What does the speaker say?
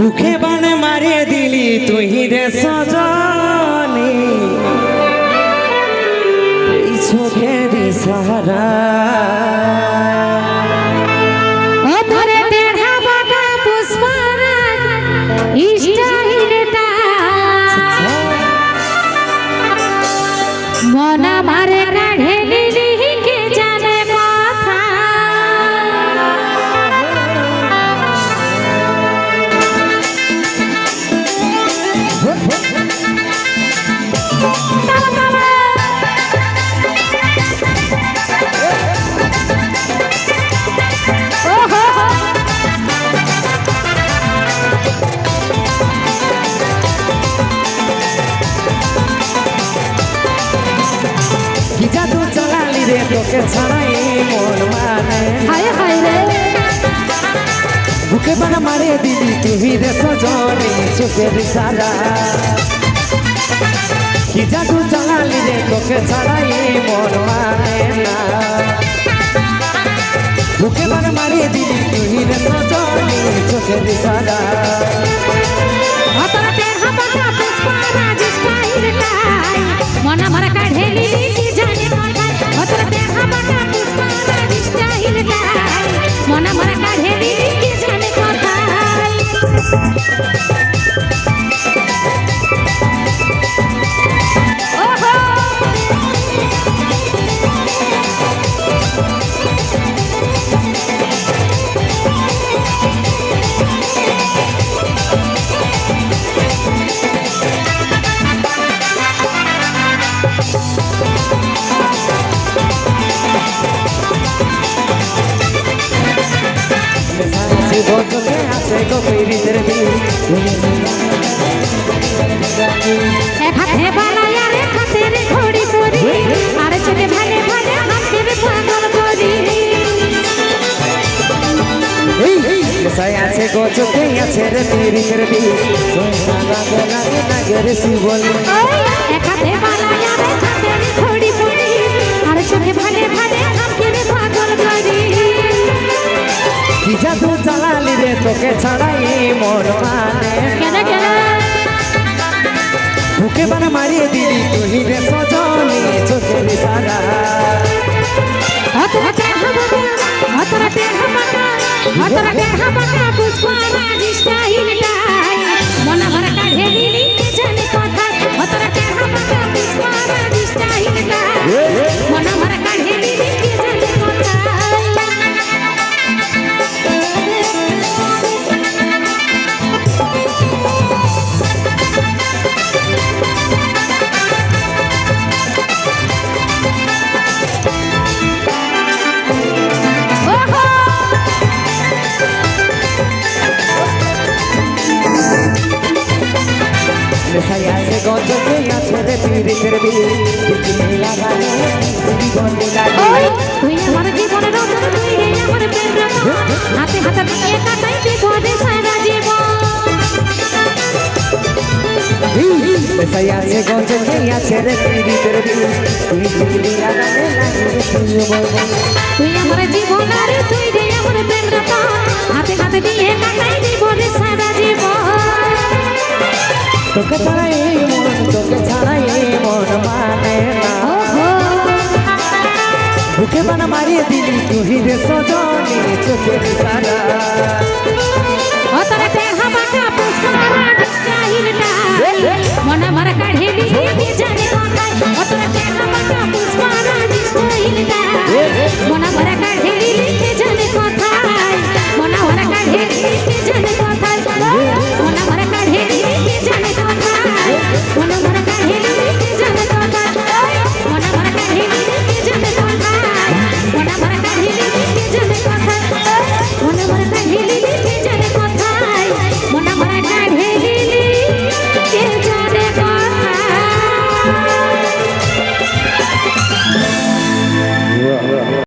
বুকে বান মারিয়ে দিলি তুই রে সজনে। এই চোখের সারা জাদু চালালি রে তোকে ছাড়াই মন মানে। হায় হায় রে। বুকে বান মারিয়ে দিলি তুই রে সজনি চোখের সারা। কি জাদু চালালি রে? তোকে ছাড়াই মন মানে না। মুখে বান মারিয়ে দিলি তুই রে চোখে চোখের সাই আছে গো চোখে আছে রে পীরিতের বিল লাগে লাগে লাগে রে শিবল। তোকে ছাড়াই মোর মানে বুকে বান মারিয়ে দিলি তুই রে চোখে আছে রে পীরিতের বিল তুই তুই আমার জীবনের তুই আমার হাতে হাতে নিয়ে কাটাই বিপদে সারা জীবন। সাই আছে গো চোখে আছে রে পীরিতের বিল তুই দিলি লাগালে তুই আমার জীবন আরে তুই রে আমার প্রেম হাতে হাতে দিয়ে কাটাই তোকে ছাড়াই মন তোকে ছাড়াই মন মানে না। বুকে বানা মারিয়ে দিলি তুই রে সজনি চোখে সারা